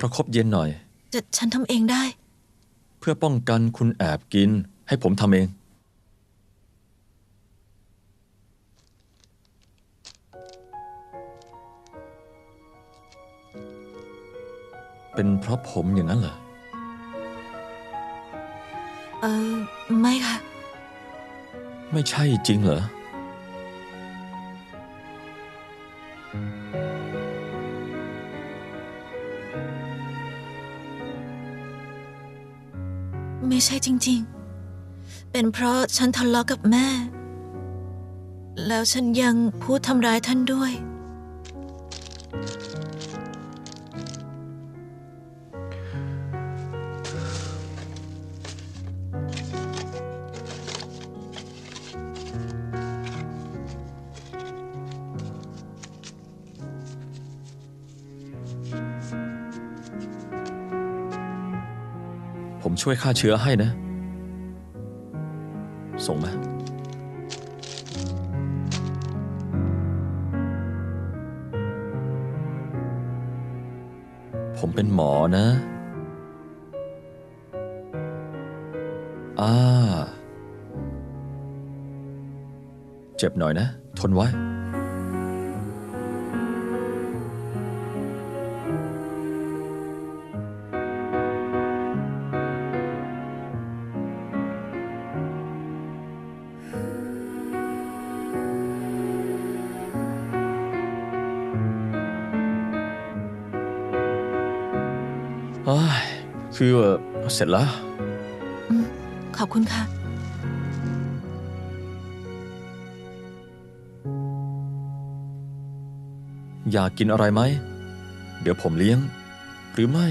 ประคบเย็นหน่อย จะฉันทำเองได้ เพื่อป้องกันคุณแอบกิน ให้ผมทำเอง เป็นเพราะผมอย่างนั้นเหรอ เออไม่ค่ะ ไม่ใช่จริงเหรอ ไม่ใช่จริง ๆ เป็นเพราะฉันทะเลาะกับแม่ แล้วฉันยังพูดทำร้ายท่านด้วย ผมช่วยฆ่าเชื้อให้นะ ส่งมา ผมเป็นหมอนะอ่าเจ็บหน่อยนะ ทนไว้ เอ้ยคือเอ่อเสร็จแล้ว อืมขอบคุณค่ะ อยากกินอะไรไหม เดี๋ยวผมเลี้ยง หรือไม่